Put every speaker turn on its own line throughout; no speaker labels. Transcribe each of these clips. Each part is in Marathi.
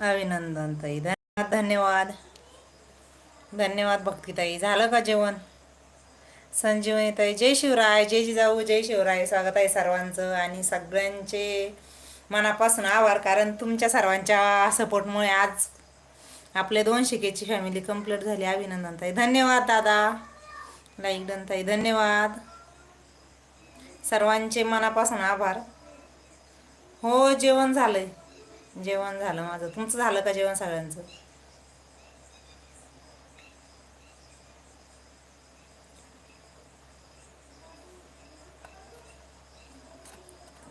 अभिनंदन ताई. धन्यवाद धन्यवाद. धन्यवाद भक्तीताई झालं का जेवण? संजीवनी ताई जय शिवराय जय जिजाऊ जय शिवराय. स्वागत आहे सर्वांचं आणि सगळ्यांचे मनापासून आभार कारण तुमच्या सर्वांच्या सपोर्टमुळे आज आपले दोन शिकेची फॅमिली कंप्लीट झाली. अभिनंदन ताई. धन्यवाद दादा. लाईक डन ताई. धन्यवाद. सर्वांचे मनापासून आभार. हो जेवण झालंय. जेवण झालं माझं. तुमचं झालं का जेवण सगळ्यांचं?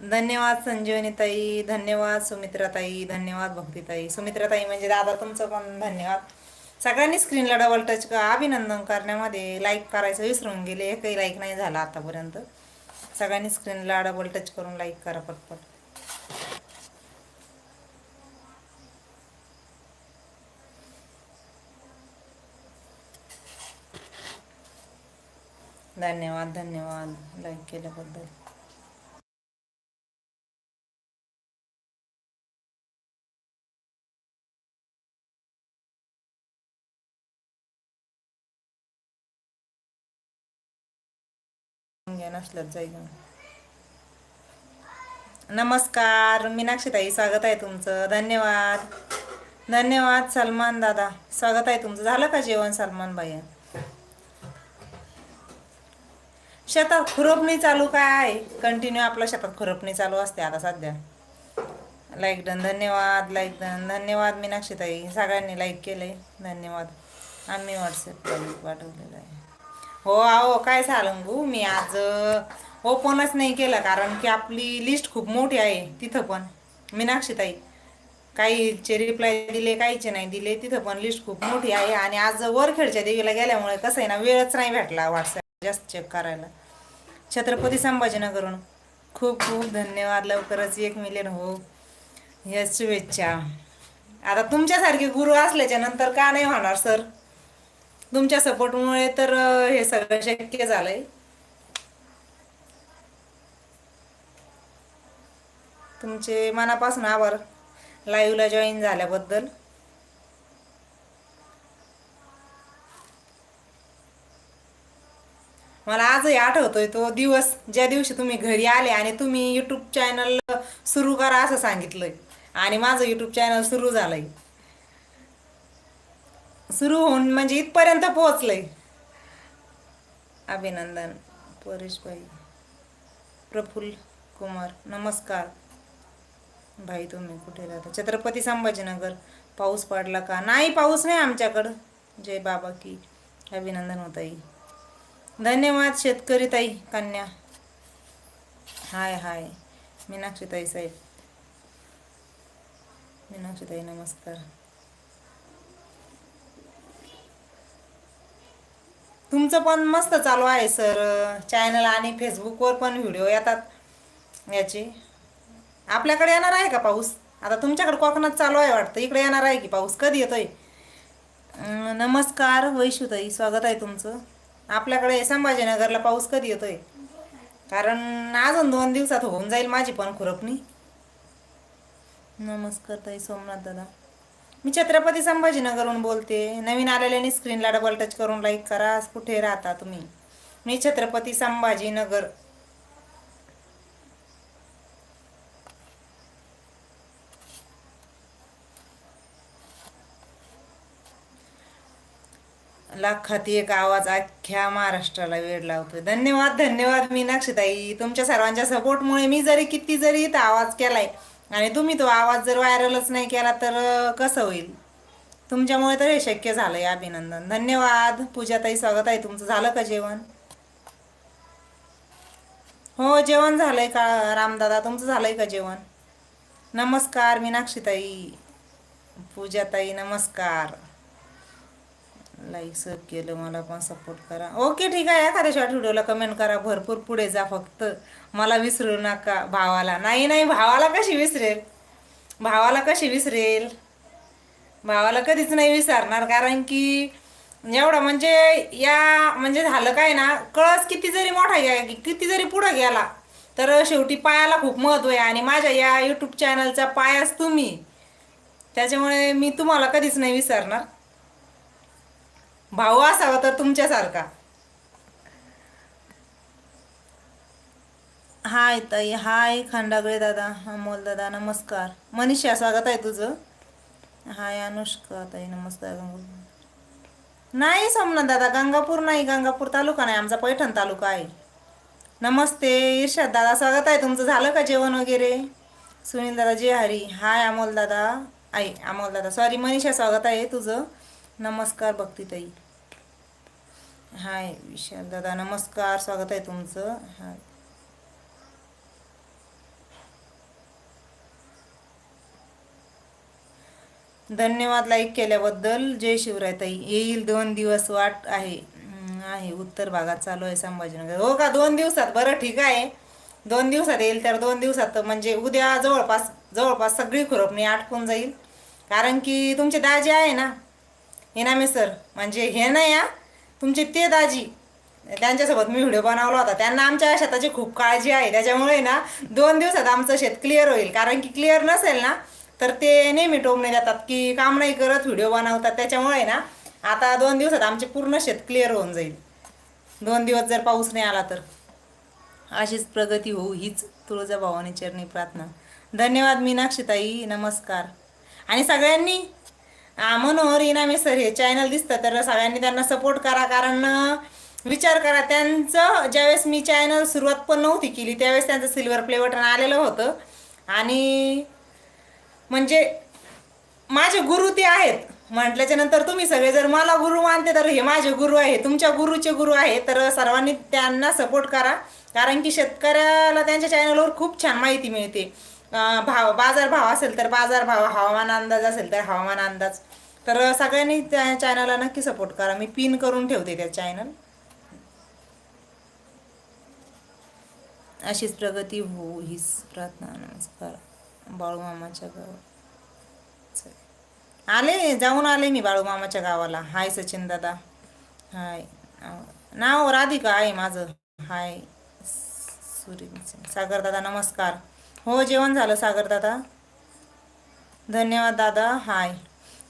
धन्यवाद संजीवनीताई धन्यवाद सुमित्राताई धन्यवाद भक्तीताई. सुमित्राताई म्हणजे दादा तुमचं पण धन्यवाद. सगळ्यांनी स्क्रीनला डबल टच का अभिनंदन करण्यामध्ये लाईक करायचं विसरून गेले. एकही लाईक नाही झाला आतापर्यंत. सगळ्यांनी स्क्रीनला डबल टच करून लाईक करा पटपट. धन्यवाद धन्यवाद लाईक केल्याबद्दल. घ्या नसल्यात जाईल नमस्कार मीनाक्षी ताई स्वागत आहे तुमचं. धन्यवाद. धन्यवाद सलमान दादा. स्वागत आहे तुमचं. झालं का जेवण सलमान भाई? शेतात खुरपणी चालू काय? कंटिन्यू आपल्या शेतात खुरपणी चालू असते आता सध्या. लाईक डन धन्यवाद लाईक डन धन्यवाद मीनाक्षीताई. सगळ्यांनी लाईक केलंय. धन्यवाद. आम्ही व्हॉट्सअपला लिंक पाठवलेलं आहे. हो अहो काय झालं गो मी आज ओपनच नाही केलं कारण की आपली लिस्ट खूप मोठी आहे तिथं पण. मीनाक्षीताई काहीचे रिप्लाय दिले काहीचे नाही दिले तिथं पण लिस्ट खूप मोठी आहे. आणि आज वरखेडच्या देवीला गेल्यामुळे कसं आहे ना वेळच नाही भेटला व्हॉट्सअप जास्त चेक करायला. छत्रपती संभाजीनगरहून. खूप खूप धन्यवाद लवकरच एक मिलियन हो. या शुभेच्छा. आता तुमच्यासारखे गुरु असल्याच्या नंतर का नाही होणार सर तुमच्या सपोर्टमुळे तर हे सगळं शक्य झालंय. तुमचे मनापासून आभार. लाईव्हला जॉईन झाल्याबद्दल. मला आजही आठवतोय तो दिवस ज्या दिवशी तुम्ही घरी आले आणि तुम्ही यूट्यूब चॅनल सुरू करा असं सांगितलंय. आणि माझं यूट्यूब चॅनल सुरू झालंय. सुरू होऊन म्हणजे इथपर्यंत पोहोचलंय. अभिनंदन परेशबाई प्रफुल्ल कुमार नमस्कार. भाई तुम्ही कुठे राहता? छत्रपती संभाजीनगर. पाऊस पडला का? नाही पाऊस नाही आमच्याकडं. जय बाबा की. अभिनंदन होताई धन्यवाद शेतकरी ताई कन्या. हाय हाय. मीनाक्षी ताई साहेब. मीनाक्षी ताई नमस्कार. तुमचं पण मस्त चालू आहे सर. चॅनल आणि फेसबुकवर पण व्हिडिओ येतात याचे. आपल्याकडे येणार आहे का पाऊस? आता तुमच्याकडे कोकणात चालू आहे वाटतं. इकडे येणार आहे की पाऊस? कधी येतोय? नमस्कार वैशुताई स्वागत आहे तुमचं. आपल्याकडे संभाजीनगरला पाऊस कधी येतोय? कारण अजून दोन दिवसात होऊन जाईल माझी पण खुरपणी. नमस्कार ताई सोमनाथ दादा. मी छत्रपती संभाजीनगरहून बोलते. नवीन आलेल्यानी स्क्रीनला डबल टच करून लाईक करा. कुठे राहता तुम्ही? मी छत्रपती संभाजीनगर. लाखात एक आवाज अख्ख्या महाराष्ट्राला वेळ लावतोय. धन्यवाद धन्यवाद मीनाक्षीताई. तुमच्या सर्वांच्या सपोर्टमुळे मी जरी किती जरी इथं आवाज केलाय आणि तुम्ही तो आवाज जर व्हायरलच नाही केला तर कसं होईल? तुमच्यामुळे तर हे शक्य झालंय अभिनंदन. धन्यवाद. पूजाताई स्वागत आहे तुमचं झालं का जेवण? हो जेवण झालंय का रामदादा? तुमचं झालंय का जेवण? नमस्कार मीनाक्षीताई. पूजाताई नमस्कार. लाईक सब केलं मला पण सपोर्ट करा. ओके ठीक आहे. एखाद्या शॉर्ट व्हिडिओला कमेंट करा. भरपूर पुढे जा फक्त. मला विसरू नका भावाला. नाही नाही भावाला कशी विसरेल? भावाला कशी विसरेल? भावाला कधीच नाही विसरणार. कारण की एवढं म्हणजे या म्हणजे झालं काय ना कळस किती जरी मोठा गे किती जरी पुढं गेला तर शेवटी पायाला खूप महत्त्व आहे. आणि माझ्या या यूट्यूब चॅनलचा पायाच तुम्ही. त्याच्यामुळे मी तुम्हाला कधीच नाही विसरणार. भाऊ असावा तर तुमच्यासारखा. हाय ताई हाय खांडागळे दादा अमोल दादा नमस्कार. मनीषा स्वागत आहे तुझं? हाय अनुष्का ताई नमस्कार. गंगापूर नाही सोमनाथ दादा गंगापूर नाही गंगापूर तालुका नाही आमचा पैठण तालुका आहे. नमस्ते इर्षाद दादा स्वागत आहे तुमचं. झालं का जेवण वगैरे? सुनील दादा जे हरी. हाय अमोल दादा. आई अमोल दादा सॉरी मनीषा स्वागत आहे तुझं. नमस्कार भक्तीताई. हाय विशाल दादा नमस्कार स्वागत आहे तुमचं. हाय. धन्यवाद लाईक केल्याबद्दल. जय शिवराय ताई. येईल दोन दिवस वाट आहे. आहे. उत्तर भागात चालू आहे संभाजीनगर. हो का? दोन दिवसात? बरं ठीक आहे. दोन दिवसात येईल तर दोन दिवसात म्हणजे उद्या जवळपास जवळपास सगळी खुरपणी आटकून जाईल. कारण की तुमचे दाजी आहे ना? इनामे सर म्हणजे हे नाही या तुमचे ते दाजी त्यांच्यासोबत मी व्हिडिओ बनवला होता. त्यांना आमच्या शेताची खूप काळजी आहे. त्याच्यामुळे ना दोन दिवसात आमचं शेत क्लिअर होईल. कारण की क्लिअर नसेल ना तर ते नेहमी टोमणे देतात की काम नाही करत व्हिडिओ बनवतात. त्याच्यामुळे ना आता दोन दिवसात आमचे पूर्ण शेत क्लिअर होऊन जाईल. दोन दिवस जर पाऊस नाही आला तर. अशीच प्रगती होऊ हीच तुळजाभवानी चरणी प्रार्थना. धन्यवाद मीनाक्षीताई. नमस्कार. आणि सगळ्यांनी मनोहर इनामे सर हे चॅनल दिसतं तर सगळ्यांनी त्यांना सपोर्ट करा. कारण विचार करा त्यांचं ज्यावेळेस मी चॅनल सुरुवात पण नव्हती केली त्यावेळेस त्यांचं सिल्वर प्ले बटन आलेलं होतं. आणि म्हणजे माझे गुरु ते आहेत. म्हटल्याच्या नंतर तुम्ही सगळे जर मला गुरु मानते तर हे माझे गुरु आहे तुमच्या गुरुचे गुरु आहे तर सर्वांनी त्यांना सपोर्ट करा. कारण की शेतकऱ्याला त्यांच्या चॅनलवर खूप छान माहिती मिळते. भाव बाजार भाव असेल तर बाजार भाव हवामान अंदाज असेल तर हवामान अंदाज. तर सगळ्यांनी त्या चॅनलला नक्की सपोर्ट करा. मी पिन करून ठेवते त्या चॅनल अशीच प्रगती हो हीच प्रार्थना नमस्कार. बाळूमामाच्या गावात. आले जाऊन आले मी बाळूमामाच्या गावाला. हाय सचिन दादा. हाय. नाव- नाव राधिका आहे माझं. हाय. सूर्य सागर दादा नमस्कार. हो जेवण झालं सागर दादा. धन्यवाद दादा. हाय.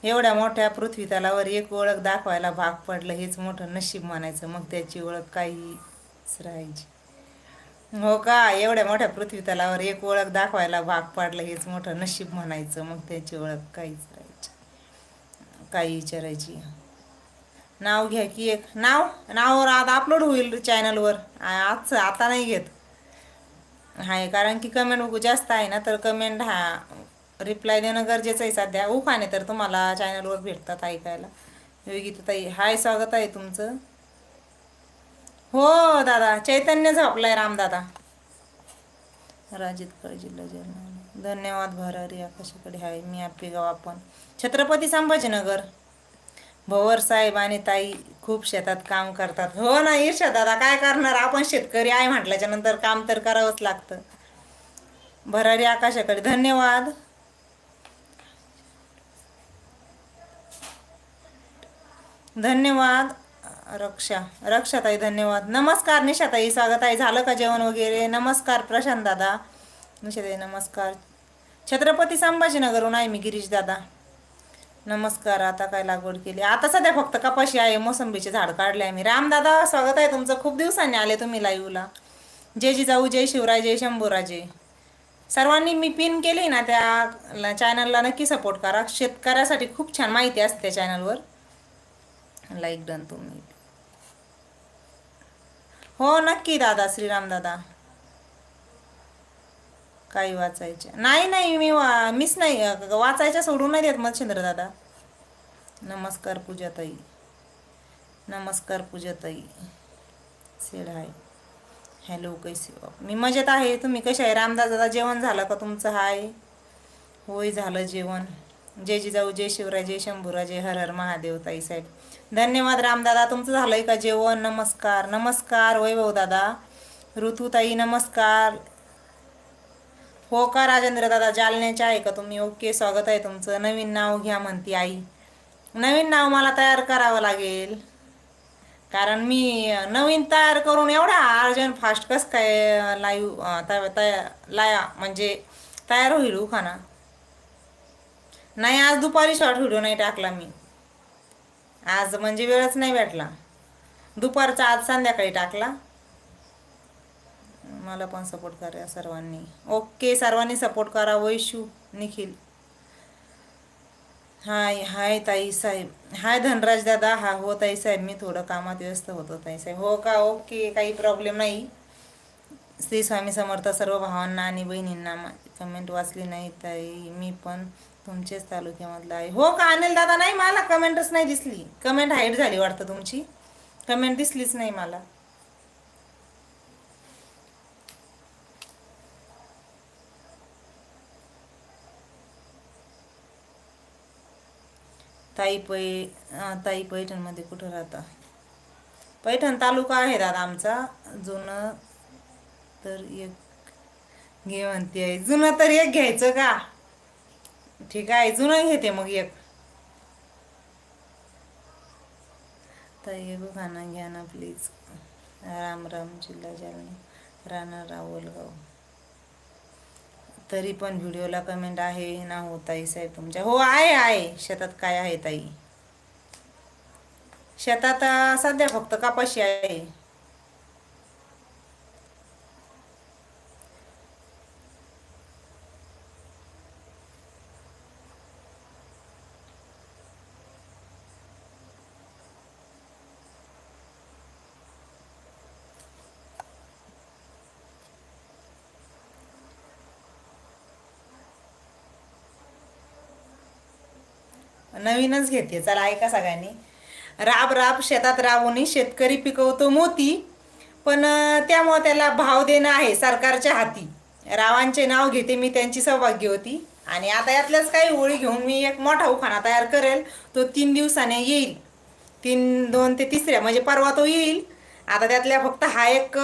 एवढ्या मोठ्या पृथ्वी तलावर एक ओळख दाखवायला भाग पडलं हेच मोठं नशीब म्हणायचं. मग त्याची ओळख काहीच राहायची. हो का? एवढ्या मोठ्या पृथ्वी तलावर एक ओळख दाखवायला भाग पाडलं हेच मोठं नशीब म्हणायचं. मग त्याची ओळख काहीच राहायची. काही विचारायची. नाव घ्या की एक. नाव? नाव आता अपलोड होईल चॅनलवर आज आता नाही घेत. आहे कारण की कमेंट बघू जास्त आहे ना तर कमेंट हा रिप्लाय देणं गरजेचं आहे सध्या. उफाने तर तुम्हाला चॅनलवर भेटतात ऐकायला. योगिता ताई हाय स्वागत आहे तुमचं. हो दादा चैतन्य झोपलाय रामदादा राजित कळ जिल्हा जालना धन्यवाद भरारी आकाशाकडे हाय मी आपेगाव आपण. छत्रपती संभाजीनगर. भवर साहेब आणि ताई खूप शेतात काम करतात. हो ना ईर्षा दादा काय करणार? आपण शेतकरी आहे म्हटल्याच्या नंतर काम तर करावंच लागतं. भरारी आकाशाकडे. धन्यवाद. धन्यवाद. रक्षा. रक्षाताई धन्यवाद. नमस्कार निशाताई. स्वागत आहे झालं का जेवण वगैरे? नमस्कार प्रशांत दादा. निशाताई नमस्कार. छत्रपती संभाजीनगरहून आहे मी गिरीश दादा. नमस्कार आता काय लागवड केली? आता सध्या फक्त कपाशी आहे मोसंबीचे झाड काढले आहे मी. रामदादा स्वागत आहे तुमचं. खूप दिवसांनी आले तुम्ही लाईव्हला. जय जिजाऊ जय शिवराय जय शंभूराजे. सर्वांनी मी पिन केली ना त्या चॅनलला नक्की सपोर्ट करा. शेतकऱ्यासाठी खूप छान माहिती असते त्या चॅनलवर लाईक डन तुम्ही. हो नक्की दादा श्रीराम दादा. काही वाचायच्या नाही नाही मी वा मिस नाही वाचायच्या सोडून नाही देत मच्छिंद्र दादा. नमस्कार पूजाताई. नमस्कार पूजाताई. सेड हाय. हॅलो कैसे हो? मी मजेत आहे. तुम्ही कसे आहे? रामदास दादा जेवण झालं का तुमचं? हाय. होय झालं जेवण. जय जिजाऊ जय शिवराय जय शंभूरा जय हर हर महादेव ताई साहेब. धन्यवाद रामदादा तुमचं झालंय का जेवण? नमस्कार. नमस्कार वैभव दादा. ऋतुताई नमस्कार. हो का राजेंद्र दादा जालन्याचे आहे का तुम्ही? ओके स्वागत आहे तुमचं. नवीन नाव घ्या म्हणती आई. नवीन नाव मला तयार करावं लागेल. कारण मी नवीन तयार करून एवढा अर्जंट फास्ट कस काय लाईव्ह तयार लाया म्हणजे तयार होईल उखाना. नाही आज दुपारी शॉर्ट व्हिडिओ नाही टाकला मी. आज म्हणजे वेळच नाही भेटला. दुपारचा आज संध्याकाळी टाकला. मला पण सपोर्ट करा सर्वांनी. ओके सर्वांनी सपोर्ट करा वैशू निखिल. हाय हाय ताई साहेब. हाय धनराज दादा. हा हो ताई साहेब. मी थोडं कामात व्यस्त होतो ताई साहेब. हो का? ओके काही प्रॉब्लेम नाही. श्री स्वामी समर्थ सर्व भावांना आणि बहिणींना कमेंट वाचली नाही ताई. मी पण तुमचेच तालुक्यामधला आहे. हो का अनिल दादा? नाही मला कमेंटच नाही दिसली. कमेंट हाईट झाली वाटतं तुमची. कमेंट दिसलीच नाही मला. ताई पै ताई पैठणमध्ये कुठं राहता? पैठण तालुका आहे दादा आमचा. जुनं तर एक घे म्हणते आहे. जुनं तर एक घ्यायचं का? ठीक आहे जुनं घेते मग एक. ताई एक खाना घ्या ना प्लीज राम राम जिल्हा जालना राणा रावलगाव. तरी पण व्हिडिओला कमेंट आहे ना हो ताई साहेब तुमच्या. हो आहे आहे. शेतात काय आहे ताई? शेतात सध्या फक्त कापाशी आहे. नवीनच घेते. चला ऐका सगळ्यांनी. राब राब शेतात राबून शेतकरी पिकवतो मोती पण त्यामुळं त्याला भाव देणं आहे सरकारच्या हाती. रावांचे नाव घेते मी त्यांची सौभाग्य होती. आणि आता यातल्याच काही ओळी घेऊन मी एक मोठा उखाणा तयार करेल. तो तीन दिवसाने येईल. तीन दोन ते तिसऱ्या म्हणजे परवा तो येईल. आता त्यातल्या फक्त हा एक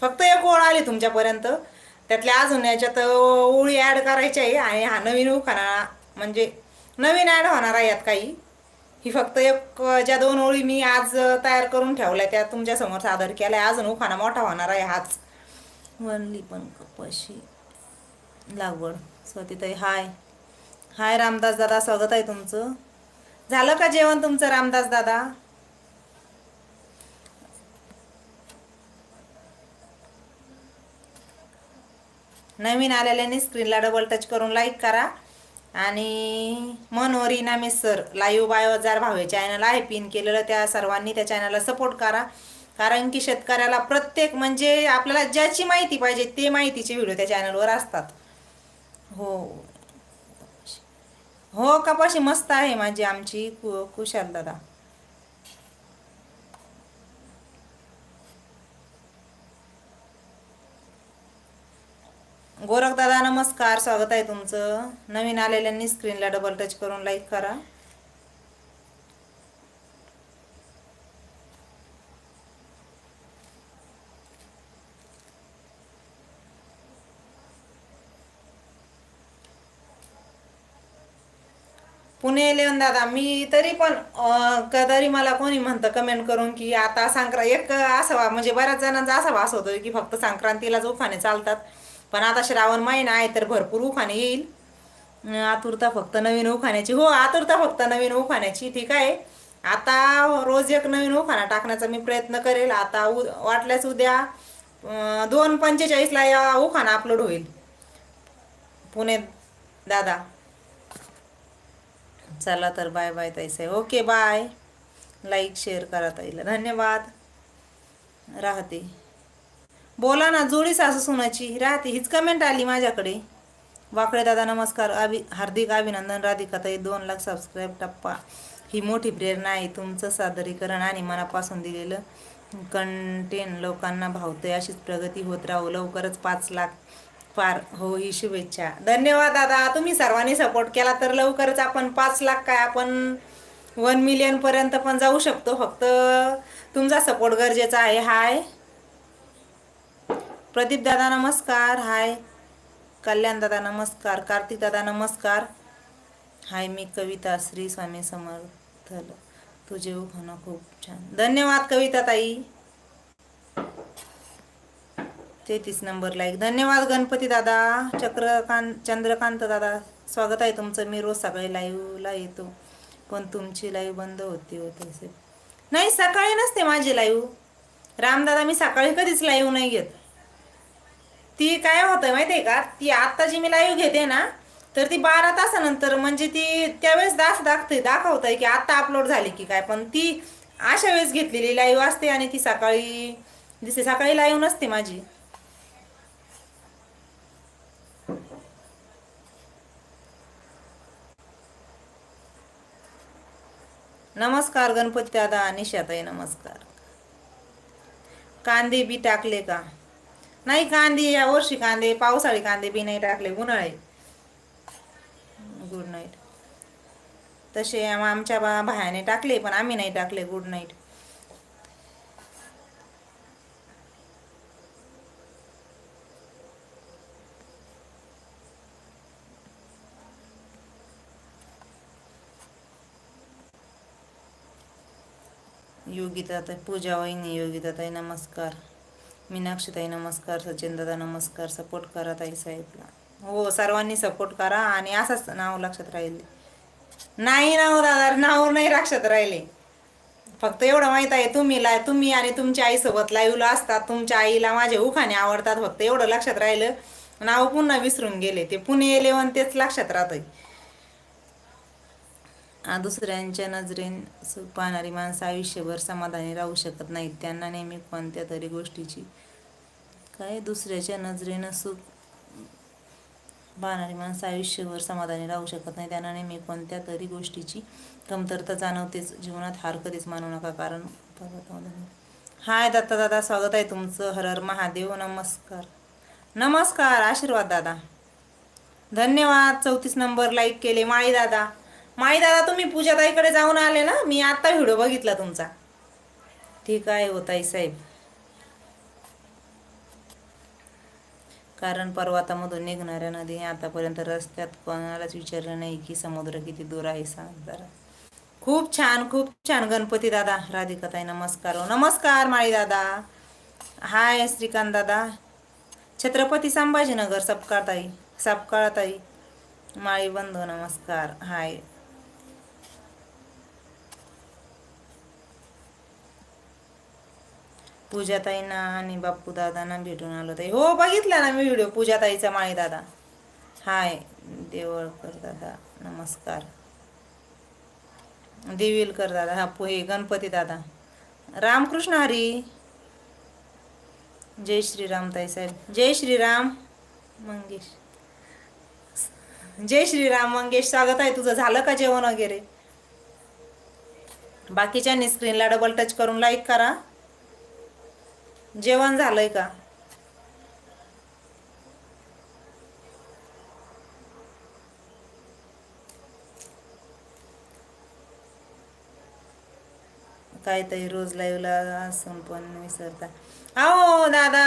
फक्त एक ओळ आली तुमच्यापर्यंत. त्यातल्या अजून याच्यात ओळी ॲड करायच्या आहे. आणि हा नवीन उखाणा म्हणजे नवीन ॲड होणार आहे यात काही. ही फक्त एक ज्या दोन ओळी मी आज तयार करून ठेवल्या त्या तुमच्यासमोर सादर केल्या. अजून उखाना मोठा होणार आहे हाच. वनली पण कपाशी. लागवड. स्वातीताई हाय. हाय रामदास दादा स्वागत आहे तुमचं. झालं का जेवण तुमचं रामदास दादा? नवीन आलेल्याने स्क्रीनला डबल टच करून लाईक करा. आणि मनोहरी इनामे सर लाईव्ह बाय हजार भावे चॅनल आहे. पिन केलेलं त्या सर्वांनी त्या चॅनलला सपोर्ट करा. कारण की शेतकऱ्याला प्रत्येक म्हणजे आपल्याला ज्याची माहिती पाहिजे ते माहितीचे व्हिडिओ त्या चॅनलवर असतात. हो. हो कपाशी मस्त आहे माझी आमची कु कुशाल दादा. गोरख दादा नमस्कार. स्वागत आहे तुमचं. नवीन आलेल्यांनी स्क्रीनला डबल टच करून लाईक करा. पुणे इलेवन दादा मी तरी पण कदारी क- मला कोणी म्हणतं कमेंट करून की आता संक्रांत एक असावा म्हणजे बऱ्याच जणांचा असा वास होतो की फक्त संक्रांतीलाच उखाणे चालतात. पण आता श्रावण महिना आहे तर भरपूर उखाणे येईल. आतुरता फक्त नवीन उखाण्याची. हो आतुरता फक्त नवीन उखाण्याची ठीक आहे. आता रोज एक नवीन उखाणा टाकण्याचा मी प्रयत्न करेल. आता उ वाटल्यास उद्या दोन पंचेचाळीसला या उखाणा अपलोड होईल. पुणे दादा. चला तर बाय बाय ताई ओके बाय. लाईक शेअर करा ताईला. धन्यवाद. राहते. बोला ना जोडी सासू सुनाची. राहते हीच कमेंट आली माझ्याकडे. वाकडे दादा नमस्कार. अभि हार्दिक अभिनंदन. राधिका ताई दोन लाख सबस्क्राईब टप्पा. ही मोठी प्रेरणा आहे. तुमचं सादरीकरण आणि मनापासून दिलेलं कंटेन लोकांना भावतंय. अशीच प्रगती होत राहू. लवकरच पाच लाख पार हो ही शुभेच्छा. धन्यवाद दादा. तुम्ही सर्वांनी सपोर्ट केला तर लवकरच आपण पाच लाख काय आपण वन मिलियनपर्यंत पण जाऊ शकतो. फक्त तुमचा सपोर्ट गरजेचा आहे. हाय. प्रदीप दादा नमस्कार. हाय. कल्याण दादा नमस्कार. कार्तिक दादा नमस्कार. हाय मी कविता श्री स्वामी समर्थल तुझे उखाणं खूप छान. धन्यवाद कविता ताई तेहतीस नंबर लाईक धन्यवाद गणपती दादा. चक्रकांत चंद्रकांत दादा. स्वागत आहे तुमचं. मी रोज सकाळी लाईव्हला येतो. पण तुमची लाईव्ह बंद होती होते नाही सकाळी नसते माझी लाईव्ह रामदादा मी सकाळी कधीच लाईव्ह नाही घेत. ती काय होतं माहिती आहे का? ती आत्ता जी मी लाईव्ह घेते ना तर ती बारा तासानंतर म्हणजे ती त्यावेळेस दास दाखते दाखवत आहे की आत्ता अपलोड झाली की काय. पण ती अशा वेळेस घेतलेली लाईव्ह असते आणि ती सकाळी दिसते सकाळी लाईव्ह नसते माझी. नमस्कार गणपती दादा निशाताई नमस्कार. कांदे बी टाकले का? नाही कांदे या वर्षी कांदे पावसाळी कांदे बी नाही टाकले उन्हाळे. गुड नाईट तसे आमच्या बा भायाने टाकले पण आम्ही नाही टाकले गुड नाईट योगिता पूजा वहिनी योगिताताई नमस्कार. मीनाक्षीताई नमस्कार सचिन दादा नमस्कार सपोर्ट करा ताई साहेबला. हो सर्वांनी सपोर्ट करा आणि असंच नाव लक्षात राहिले. नाही नाव दादा नाव नाही लक्षात राहिले. फक्त एवढं माहीत आहे तुम्ही ला तुम्ही आणि तुमच्या आईसोबत लाईव्हला असतात तुमच्या आईला माझे उखाणे आवडतात फक्त एवढं लक्षात राहिलं. नाव पुन्हा विसरून गेले ते पुणे इलेवन तेच लक्षात राहतंय. दुसऱ्यांच्या नजरेन पाहणारी माणसं आयुष्यभर समाधानी राहू शकत नाहीत. त्यांना नेहमी कोणत्या तरी गोष्टीची काय दुसऱ्याच्या नजरेनं सुख पाहणारी माणसं आयुष्यभर समाधानी राहू शकत नाही. त्यांना नेहमी कोणत्या तरी गोष्टीची कमतरता जाणवतेच. जीवनात हार कधीच मानू नका कारण हाय दत्ता दादा स्वागत आहे तुमचं. हर हर महादेव नमस्कार. नमस्कार आशीर्वाद दादा. धन्यवाद चौतीस नंबर लाईक केले. माळी दादा. माळी दादा तुम्ही पूजाताईकडे जाऊन आले ना? मी आत्ता व्हिडिओ बघितला तुमचा. ठीक आहे हो ताई साहेब. कारण पर्वतामधून निघणाऱ्या नदी आतापर्यंत रस्त्यात कोणालाच विचारलं नाही की समुद्र किती दूर आहे सांग जरा. खूप छान खूप छान. गणपती दादा राधिका ताई नमस्कार हो. नमस्कार माळी दादा. हाय श्रीकांत दादा. छत्रपती संभाजीनगर सपकाळताई सपकाळताई. माळी बंधू नमस्कार. हाय. पूजाताईंना आणि बाप्पू दादांना भेटून आलो ताई हो बघितला ना मी व्हिडिओ पूजाताईचा माळी दादा हाय देवळकर दादा नमस्कार. देविलकर दादा हा पोहे गणपती दादा. रामकृष्ण हरी. जय श्रीराम ताई साहेब. जय श्रीराम मंगेश. जय श्रीराम मंगेश स्वागत आहे तुझं. झालं का जेवण वगैरे? बाकीच्यांनी स्क्रीनला डबल टच करून लाईक करा. जेवण झालंय का? काय तरी रोज लाईव्हला असून पण विसरता. अहो दादा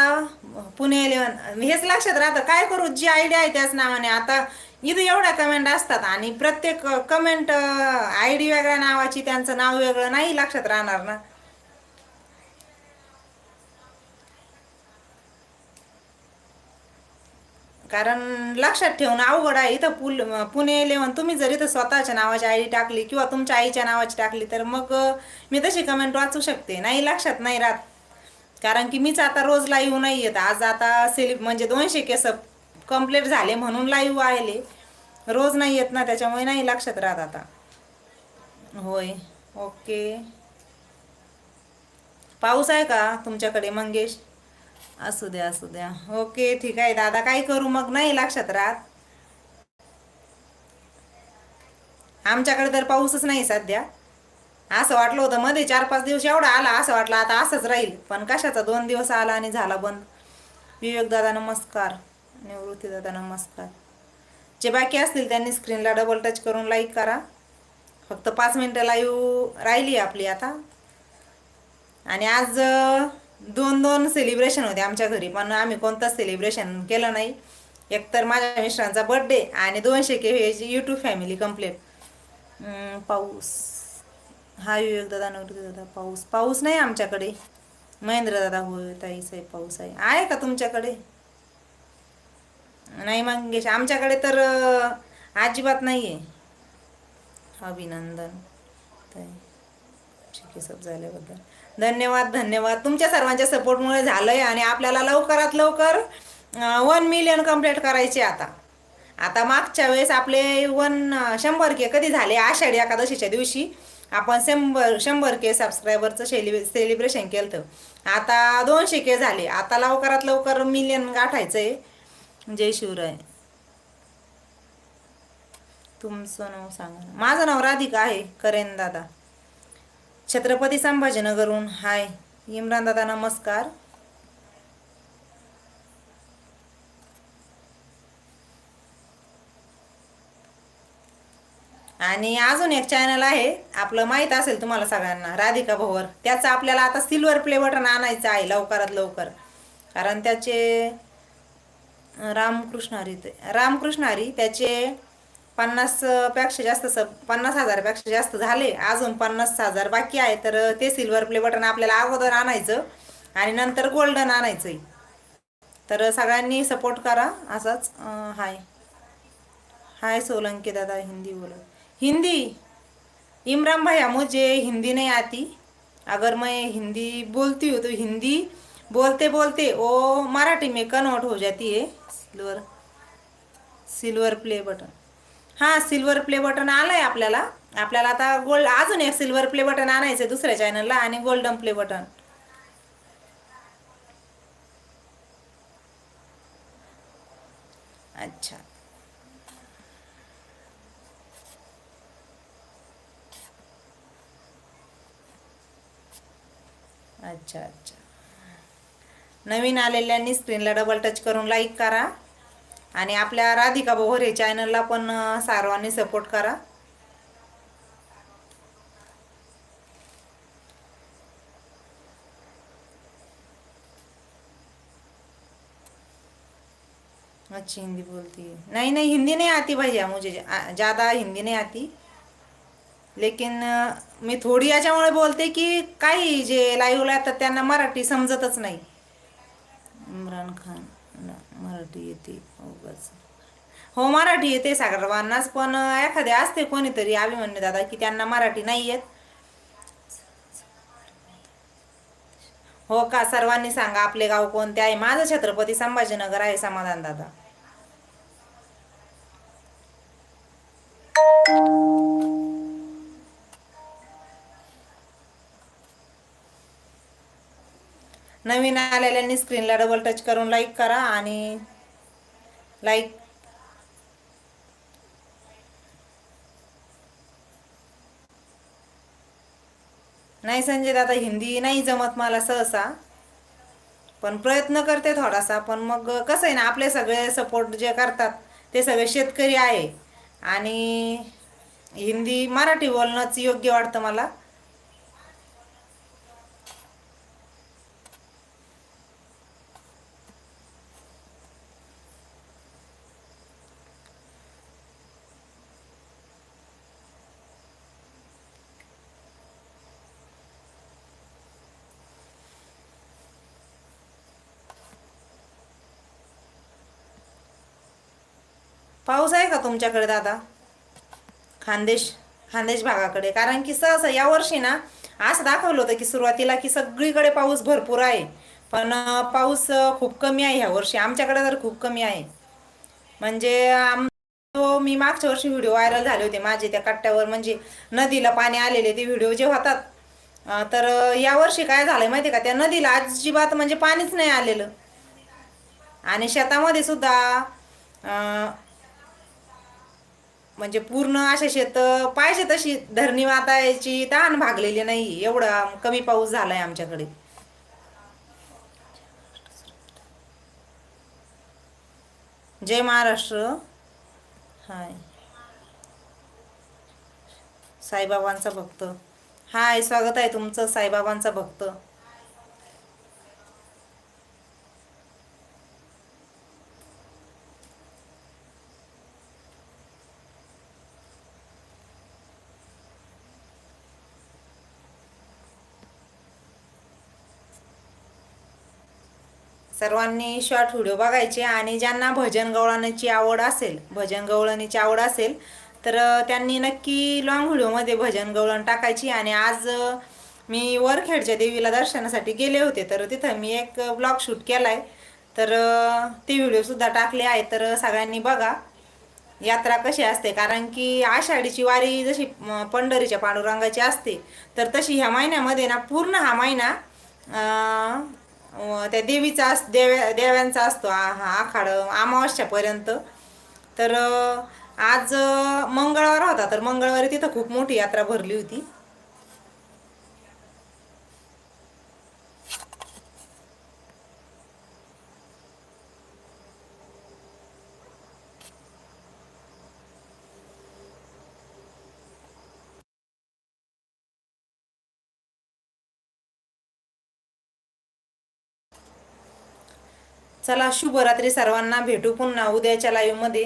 पुणे इलेवन हेच लक्षात राहतं. काय करू? जी आयडिया आहे त्याच नावाने. आता इथं एवढ्या कमेंट असतात आणि प्रत्येक कमेंट आय डी वेगळ्या नावाची त्यांचं नाव वेगळं नाही लक्षात राहणार ना. कारण लक्षात ठेवणं अवघड आहे. इथं पुल पुणे इलेवन तुम्ही जर इथं स्वतःच्या नावाची आय डी टाकली किंवा तुमच्या आईच्या नावाची टाकली तर मग मी तशी कमेंट वाचू शकते. नाही लक्षात नाही राहत. कारण की मीच आता रोज लाईव्ह नाही येत आज आता सेलिब म्हणजे दोनशे केस कंप्लीट झाले म्हणून लाईव्ह आले. रोज नाही येत ना त्याच्यामुळे नाही लक्षात राहत आता. होय. ओके. पाऊस आहे का तुमच्याकडे मंगेश? असू द्या असू द्या. ओके ठीक आहे दादा. काय करू मग? नाही लक्षात राहत. आमच्याकडे तर पाऊसच नाही सध्या. असं वाटलं होतं मध्ये चार पाच दिवस एवढा आला असं वाटलं आता असंच राहील. पण कशाचा? दोन दिवस आला आणि झाला बंद. विवेक दादा नमस्कार. निवृत्ती दादा नमस्कार. जे बाकी असतील त्यांनी स्क्रीनला डबल टच करून लाईक करा. फक्त पाच मिनटं लाईव्ह राहिली आपली आता. आणि आज दोन दोन सेलिब्रेशन होते आमच्या घरी पण आम्ही कोणताच सेलिब्रेशन केलं नाही. एकतर माझ्या मिस्टरांचा बर्थडे आणि दोनशे के यूट्यूब फॅमिली कंप्लीट पाऊस. हा विवेक दादा नवरी दादा पाऊस. पाऊस नाही आमच्याकडे. महेंद्र दादा होय ताईच आहे पाऊस आहे. आहे का तुमच्याकडे? नाही मंगेश आमच्याकडे तर अजिबात नाही आहे अभिनंदन. ताई ठीक आहे सब झाल्याबद्दल. धन्यवाद धन्यवाद. तुमच्या सर्वांच्या सपोर्टमुळे झालंय आणि आपल्याला लवकरात लवकर वन मिलियन कंप्लीट करायचे आता. आता मागच्या वेळेस आपले वन शंभर के कधी झाले? आषाढी एकादशीच्या दिवशी आपण शंभर शंभर के सबस्क्रायबरचं सेलिब्रे सेलिब्रेशन केलं होतं आता दोनशे के झाले. आता लवकरात लवकर मिलियन गाठायचं आहे जय शिवराय. तुमचं नाव सांगा माझं नाव राधिका आहे करेन दादा. छत्रपती संभाजीनगरहून. हाय. इम्रान दादा नमस्कार. आणि अजून एक चॅनल आहे. आपलं माहीत असेल तुम्हाला सगळ्यांना राधिका भोवर. त्याचं आपल्याला आता सिल्वर प्ले बटन आणायचं आहे लवकरात लवकर. कारण त्याचे रामकृष्ण हरी ते रामकृष्ण हरी त्याचे पन्नासपेक्षा जास्त स पन्नास हजारापेक्षा जास्त झाले. अजून पन्नास हजार बाकी आहे. तर ते सिल्वर प्ले बटन आपल्याला अगोदर आणायचं आणि नंतर गोल्डन आणायचं आहे तर सगळ्यांनी सपोर्ट करा. असाच हाय. हाय सोलंकी दादा हिंदी बोलो. हिंदी? इमरान भैया मुझे हिंदी नहीं आती. अगर मैं हिंदी बोलती हूँ तो हिंदी बोलते बोलते वो मराठी में कन्वर्ट हो जाती है सिल्वर सिल्वर प्ले बटन हां सिल्वर प्ले बटन आलं आहे आपल्याला. आपल्याला आता गोल्ड अजून एक सिल्वर प्ले बटन आणायचं आहे दुसऱ्या चॅनलला आणि गोल्डन प्ले बटन अच्छा. अच्छा अच्छा. नवीन आलेल्यांनी स्क्रीनला डबल टच करून लाईक करा. आणि आपल्या राधिका बोहरे चॅनलला पण सर्वांनी सपोर्ट करा. अच्छी हिंदी बोलती है नहीं नहीं हिंदी नहीं आती भैया मुझे ज़्यादा हिंदी नहीं आती. लेकिन मी थोडी याच्यामुळे बोलते की काही जे लाईव्हला येतात त्यांना मराठी समजतच नाही. इम्रान खान मराठी येते. हो मराठी येते सर्वांनाच पण एखादे असते कोणीतरी अभिमन्यू दादा की त्यांना मराठी नाही येत. हो का? सर्वांनी सांगा आपले गाव कोणते आहे? माझं छत्रपती संभाजीनगर आहे समाधान दादा. नवीन आलेल्यांनी स्क्रीनला डबल टच करून लाईक करा आणि लाईक नाही संजय दादा हिंदी नाही जमत मला सहसा. पण प्रयत्न करते थोडासा पण मग कसं आहे ना आपले सगळे सपोर्ट जे करतात ते सगळे शेतकरी आहे. आणि हिंदी मराठी बोलणंच योग्य वाटतं मला. पाऊस आहे का तुमच्याकडे दादा? खानदेश खानदेश भागाकडे. कारण की सहसा या वर्षी ना असं दाखवलं होतं की सुरुवातीला की सगळीकडे पाऊस भरपूर आहे. पण पाऊस खूप कमी आहे ह्या वर्षी. आमच्याकडे तर खूप कमी आहे. म्हणजे आम तो मी मागच्या वर्षी व्हिडिओ व्हायरल झाले होते माझे त्या कट्ट्यावर. म्हणजे नदीला पाणी आलेले ते व्हिडिओ जे होतात. तर यावर्षी या वर्षी काय झालंय माहिती का? त्या नदीला अजिबात म्हणजे पाणीच नाही आलेलं. आणि शेतामध्ये सुद्धा म्हणजे पूर्ण असे शेत पाहिजे तशी धरणी वातायची ताण भागलेली नाही. एवढा कमी पाऊस झालाय आमच्याकडे. जय महाराष्ट्र. हाय. साईबाबांचा भक्त. हाय स्वागत आहे तुमचं साईबाबांचा भक्त. सर्वांनी शॉर्ट व्हिडिओ बघायचे आणि ज्यांना भजन गवळणीची आवड असेल भजन गवळणीची आवड असेल तर त्यांनी नक्की लॉंग व्हिडिओमध्ये भजन गवळण टाकायची आणि आज मी वरखेडच्या देवीला दर्शनासाठी गेले होते तर तिथं मी एक ब्लॉग शूट केला आहे तर ते व्हिडिओसुद्धा टाकले आहे तर सगळ्यांनी बघा. यात्रा कशी असते कारण की आषाढीची वारी जशी पंढरीच्या पांडुरंगाची असते तर तशी ह्या महिन्यामध्ये ना पूर्ण हा महिना त्या देवीचा अस देव्या देव्यांचा असतो आ- हा आखाड अमावस्यापर्यंत. तर आज मंगळवार होता तर मंगळवारी तिथं खूप मोठी यात्रा भरली होती. चला शुभरात्री सर्वांना. भेटू पुन्हा उद्याच्या लाईव्हमध्ये